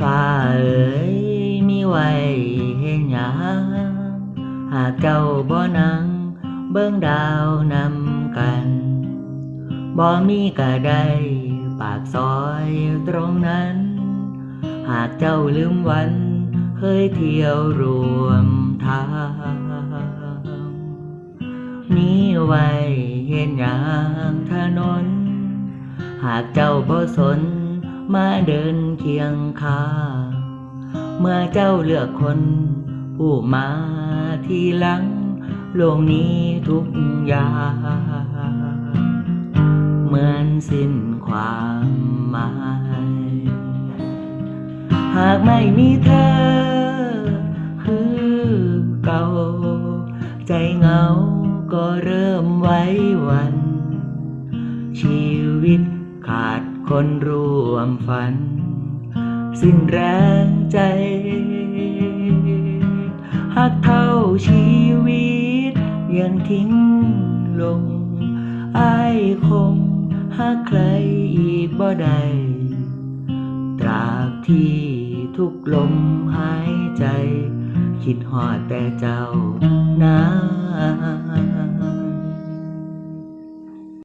ฟ้าเอ๋ยมีไว้เห็นหยังหากเจ้าบ่นัง เบิ่งดาวนำกันบ่มีก็ได้ปากซอยตรงนั้น หากเจ้าลืมวัน เคยเที่ยวรวมทางมีไว้เห็นอย่างถนน หากเจ้าบ่สน มาเดินเคียงข้างเมื่อเจ้าเลือกคน ผู้มาทีหลัง โลกนี้ทุกอย่างเหมือนสิ้นความหมาย หากไม่มีเธอ คือเก่า ใจเหงาก็เริ่มไว้วัน ชีวิตขาดคนร่ วมฝัน สิ้นแรงใจหากเท่าชีวิต ยังทิ้งลงอายคงหาใครอีกบ่ได้ตราบที่ทุกลมหายใจ คิดหอดแต่เจ้านา